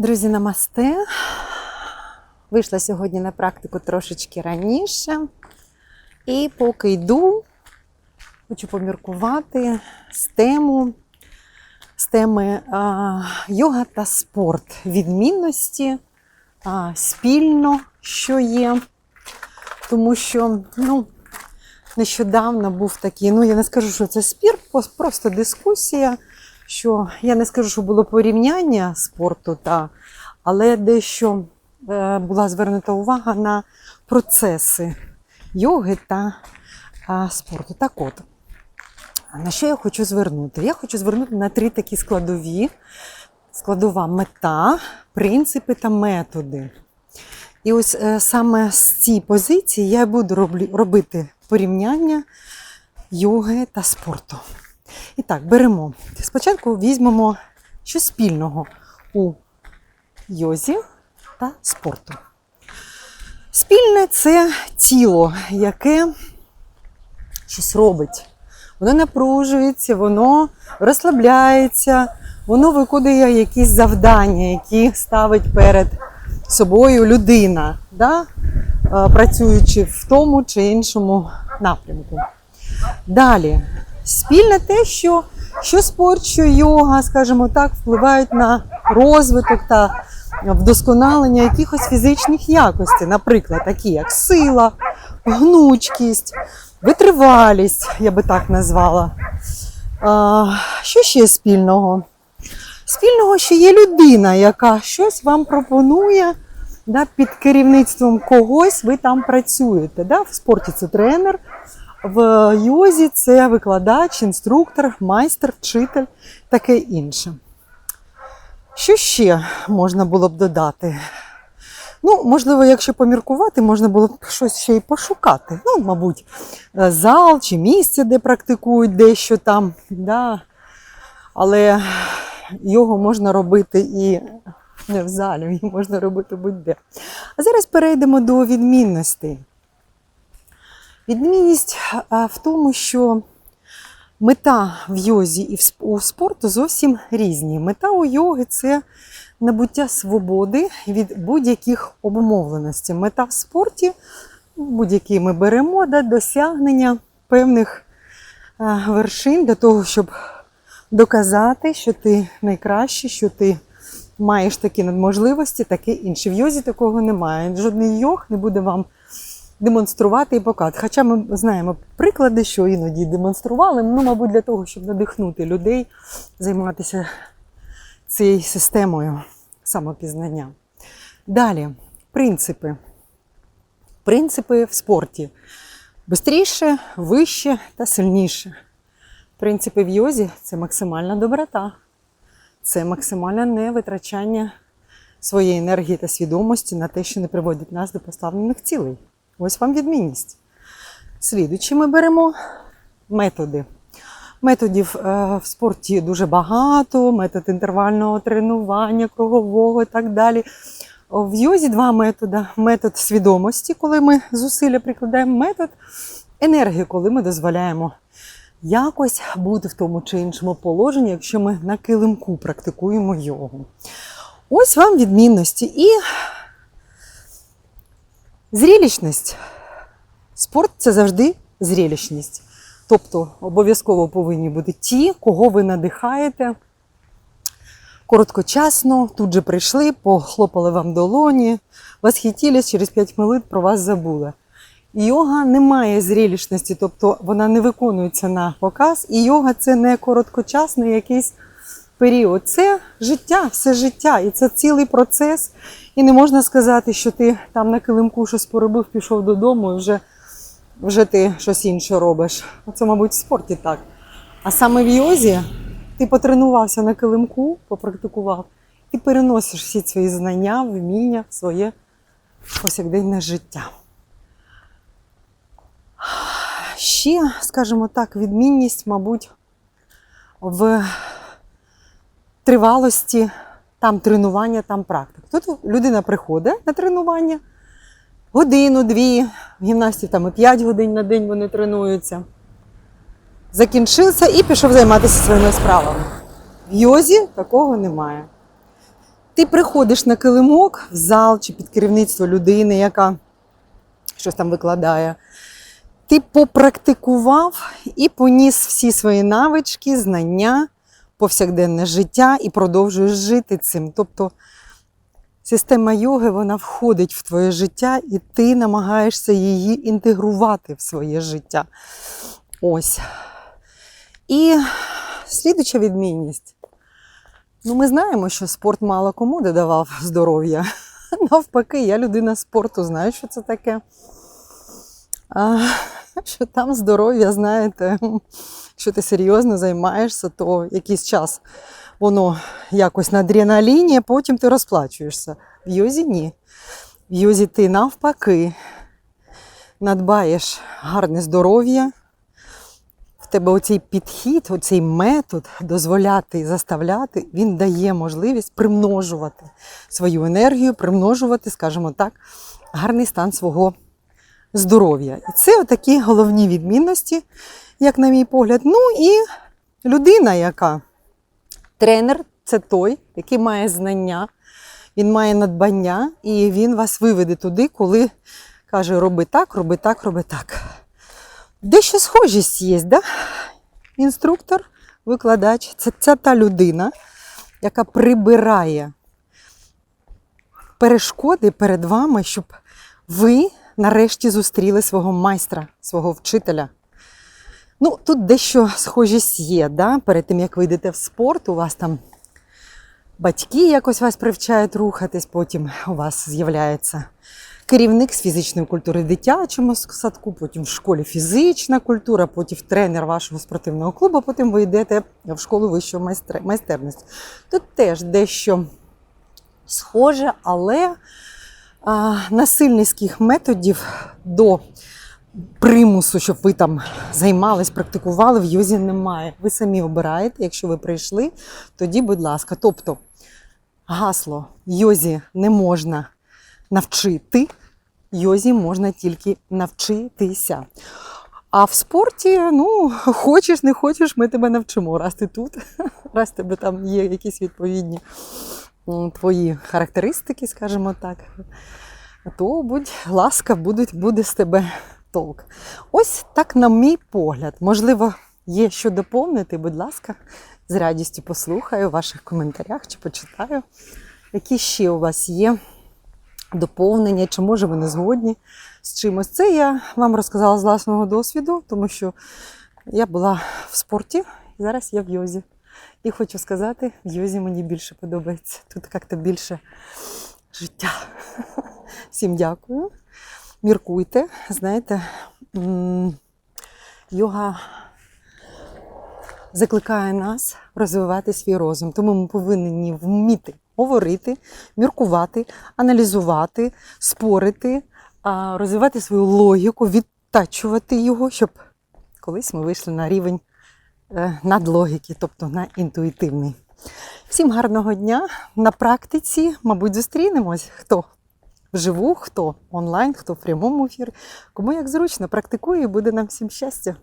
Друзі, намасте. Вийшла сьогодні на практику трошечки раніше. І поки йду, хочу поміркувати з тему, з теми а, йога та спорт, відмінності, а, спільно, що є. Тому що, ну, нещодавно був такий, ну я не скажу, що це спір, просто дискусія, що я не скажу, що було порівняння спорту, та, але дещо е, була звернута увага на процеси йоги та спорту. Так от, на що я хочу звернути? Я хочу звернути на три такі складові: складова мета, принципи та методи. І ось е, саме з цієї позиції я буду робити порівняння йоги та спорту. І так, беремо. Спочатку візьмемо що спільного у йозі та спорту. Спільне це тіло, яке щось робить. Воно напружується, воно розслабляється, воно виконує якісь завдання, які ставить перед собою людина, да? е, працюючи в тому чи іншому напрямку. Далі, спільне те, що, що спорт, що йога, скажімо так, впливають на розвиток та вдосконалення якихось фізичних якостей, наприклад, такі як сила, гнучкість, витривалість, я би так назвала. А, що ще спільного? Спільного, що є людина, яка щось вам пропонує да, під керівництвом когось, ви там працюєте. Да? В спорті це тренер, в йозі це викладач, інструктор, майстер, вчитель, таке інше. Що ще можна було б додати? Ну, можливо, якщо поміркувати, можна було б щось ще й пошукати. Ну, мабуть, е, зал чи місце, де практикують дещо там. Да? Але його можна робити і не в залі, її можна робити будь-де. А зараз перейдемо до відмінностей. Відмінність в тому, що мета в йозі і у спорту зовсім різні. Мета у йоги це набуття свободи від будь-яких обумовленостей. Мета в спорті, будь-який ми беремо, да, досягнення певних вершин для того, щоб доказати, що ти найкращий, що ти маєш такі надможливості, таке інше. В йозі такого немає. Жодний йог не буде вам демонструвати і показувати. Хоча ми знаємо приклади, що іноді демонстрували, ну, мабуть, для того, щоб надихнути людей займатися цією системою самопізнання. Далі, принципи. Принципи в спорті. Бистріше, вище та сильніше. Принципи в йозі це максимальна доброта, це максимальне невитрачання своєї енергії та свідомості на те, що не приводить нас до поставлених цілей. Ось вам відмінність. Слідуючи ми беремо методи. Методів е, в спорті дуже багато, метод інтервального тренування, кругового і так далі. В йозі два методи: метод свідомості, коли ми зусилля прикладаємо, метод енергії, коли ми дозволяємо якось бути в тому чи іншому положенні, якщо ми на килимку практикуємо йогу. Ось вам відмінності. І зрілічність. Спорт це завжди зрілічність. Тобто обов'язково повинні бути ті, кого ви надихаєте. Короткочасно, тут же прийшли, похлопали вам долоні, вас восхитілись, через 5 хвилин про вас забули. Йога не має зрілішності, тобто вона не виконується на показ, і йога це не короткочасний якийсь період. Це життя, все життя, і це цілий процес. І не можна сказати, що ти там на килимку щось поробив, пішов додому і вже, вже ти щось інше робиш. Це, мабуть, в спорті так. А саме в йозі ти потренувався на килимку, попрактикував, і переносиш всі свої знання, вміння в своє повсякденне життя. Ще, скажімо так, відмінність, мабуть, в тривалості там тренування, там практик. Тут людина приходить на тренування годину, дві, в гімнасті там і 5 годин на день вони тренуються. Закінчився і пішов займатися своїми справами. В йозі такого немає. Ти приходиш на килимок в зал чи під керівництво людини, яка щось там викладає. Ти попрактикував і поніс всі свої навички, знання, повсякденне життя і продовжуєш жити цим. Тобто система йоги вона входить в твоє життя, і ти намагаєшся її інтегрувати в своє життя. Ось. І слідуча відмінність. Ну, ми знаємо, що спорт мало кому додавав здоров'я. Навпаки, я людина спорту, знаю, що це таке. що там здоров'я, знаєте, якщо ти серйозно займаєшся, то якийсь час воно якось на адреналіні, а потім ти розплачуєшся. В йозі ні. В йозі ти навпаки надбаєш гарне здоров'я. В тебе оцей підхід, оцей метод дозволяти заставляти, він дає можливість примножувати свою енергію, примножувати, скажімо так, гарний стан свого здоров'я. І це такі головні відмінності, як на мій погляд. Ну і людина, яка тренер, це той, який має знання, він має надбання, і він вас виведе туди, коли каже: роби так, роби так, роби так. Дещо схожість є, да? інструктор, викладач це, це та людина, яка прибирає перешкоди перед вами, щоб ви нарешті зустріли свого майстра, свого вчителя. Ну, тут дещо схожість є, да? перед тим, як ви йдете в спорт, у вас там батьки якось вас привчають рухатись, потім у вас з'являється керівник з фізичної культури в дитячому садку, потім в школі фізична культура, потім тренер вашого спортивного клубу, потім ви йдете в школу вищої майстер- майстерності. Тут теж дещо схоже, але насильницьких методів до примусу, щоб ви там займались, практикували, в йозі немає. Ви самі обираєте, якщо ви прийшли, тоді, будь ласка. Тобто гасло йозі не можна навчити, йозі можна тільки навчитися. А в спорті, ну, хочеш, не хочеш, ми тебе навчимо. Раз ти тут, раз тебе там є якісь відповідні твої характеристики, скажімо так, то будь ласка, будуть, буде з тебе толк. Ось так, на мій погляд. Можливо, є що доповнити, будь ласка, з радістю послухаю в ваших коментарях чи почитаю, які ще у вас є доповнення, чи може ви не згодні з чимось. Це я вам розказала з власного досвіду, тому що я була в спорті і зараз я в йозі. І хочу сказати, в йозі мені більше подобається. Тут як-то більше життя. Всім дякую. Міркуйте, знаєте, йога закликає нас розвивати свій розум. Тому ми повинні вміти говорити, міркувати, аналізувати, спорити, розвивати свою логіку, відтачувати його, щоб колись ми вийшли на рівень надлогіки, тобто на інтуїтивний. Всім гарного дня! На практиці, мабуть, зустрінемось. Хто вживу, хто онлайн, хто в прямому ефірі. Кому як зручно, практикує і буде нам всім щастя.